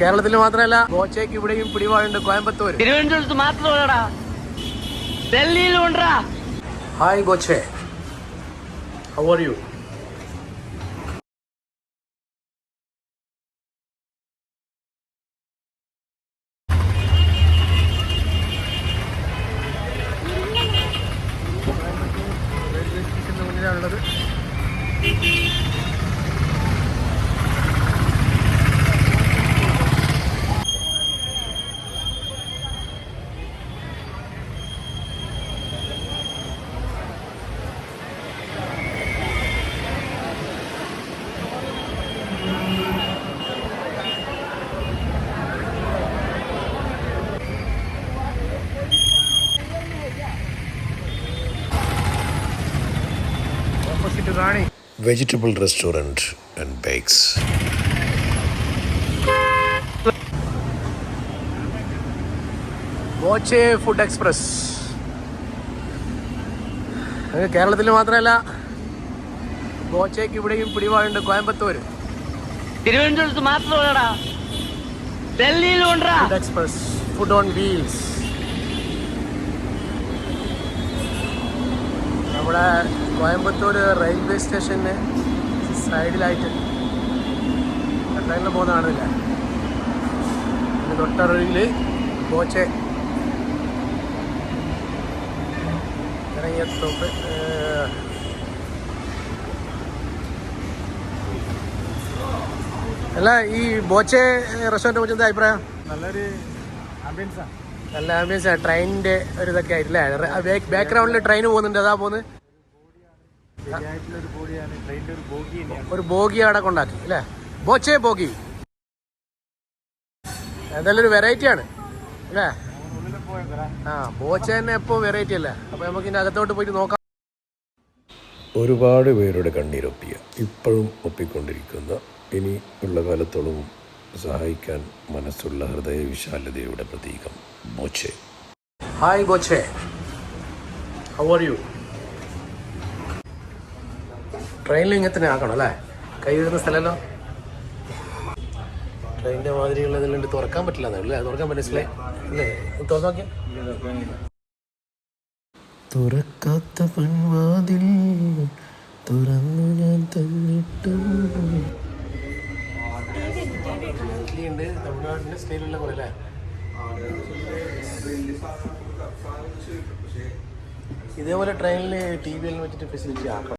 കേരളത്തിൽ മാത്രമല്ല ഗോച്ചയ്ക്ക് ഇവിടെയും പിടിപാടുണ്ട് കോയമ്പത്തൂർ. തിരുവനന്തപുരത്ത് മാത്രമല്ലടാ ഡൽഹിയിലും ഉണ്ടാ hi ഗോച്ചേ. How are you railway സ്റ്റേഷന്റെ restaurant and bakes vegetable restaurant and bakes. Food express കേരളത്തിൽ മാത്രമല്ല ബോച്ചയ്ക്ക് ഇവിടെയും പിടിപാടുണ്ട് കോയമ്പത്തൂർ തിരുവനന്തപുരത്ത് മാത്രമല്ലടാ ഡൽഹിയിലും എക്സ്പ്രസ് ഫുഡ് ഓൺ വീൽസ് നമ്മുടെ കോയമ്പത്തൂർ റെയിൽവേ സ്റ്റേഷന് സൈഡിലായിട്ട് ട്രെയിനിൽ പോകുന്ന കാണുന്നില്ല. അതിന് തൊട്ടറിവിൽ കോച്ചെ ഇറങ്ങിയ സ്റ്റോപ്പ് അല്ല ഈ ബോച്ചെ റെസ്റ്റോറന്റ് കുറിച്ച് എന്താ അഭിപ്രായം? നല്ലൊരു ആംബിയൻസാണ് നല്ല ആംബിയൻസാണ് ട്രെയിനിന്റെ ഒരു ഇതൊക്കെ ആയിട്ടില്ലേ? ബാക്ക്ഗ്രൗണ്ടിൽ ട്രെയിൻ പോകുന്നുണ്ട്. അതാ പോകുന്നത്. ഒരു ബോഗി അവിടെ കൊണ്ടാക്കി അല്ലേ? ബോച്ചേ ബോഗി. എന്തായാലും ഒരു വെറൈറ്റി ആണ് അല്ലേ? ആ ബോച്ച തന്നെ എപ്പോൾ വെറൈറ്റി അല്ലേ? അപ്പോൾ നമുക്ക് ഇതിന്റെ അകത്തോട്ട് പോയിട്ട് നോക്കാം. ഒരുപാട് പേരുടെ കണ്ണീരൊപ്പിയ ഇപ്പോഴും ഒപ്പിക്കൊണ്ടിരിക്കുന്ന ഇനി ഉള്ള കാലത്തോളവും സഹായിക്കാൻ മനസ്സുള്ള ഹൃദയ വിശാലതയുടെ പ്രതീകം Boche. Hi Boche. How are you ട്രെയിനിൽ ഇങ്ങനെ തന്നെ ആക്കണം അല്ലേ? കൈ വരുന്ന സ്ഥലമല്ലോ. ട്രെയിനിന്റെ മാതിരിയുള്ളതിലുണ്ട് തുറക്കാൻ പറ്റില്ല അല്ലേ തുറക്കാൻ പറ്റില്ല അല്ലേ തുറന്നു നോക്കിയാൽ തുറക്കാത്ത പെൺവാതിൽ തുറന്നു ഞാൻ തന്നിട്ടു. ഇതേപോലെ ട്രെയിനിൽ ടി വി എല്ലാം വെച്ചിട്ട് ഫെസിലിറ്റി ആക്കണം.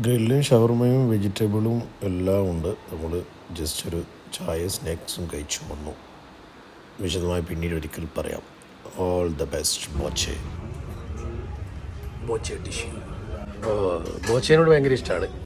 ഗ്രില്ലും ഷവർമയും വെജിറ്റബിളും എല്ലാം ഉണ്ട്. നമ്മൾ ജസ്റ്റ് ഒരു ചായ സ്നാക്സും കഴിച്ചു വന്നു. വിശദമായി പിന്നീട് ഒരിക്കൽ പറയാം. All the best Boche. Boche dish. ബോച്ചേനോട് ഭയങ്കര ഇഷ്ടമാണ്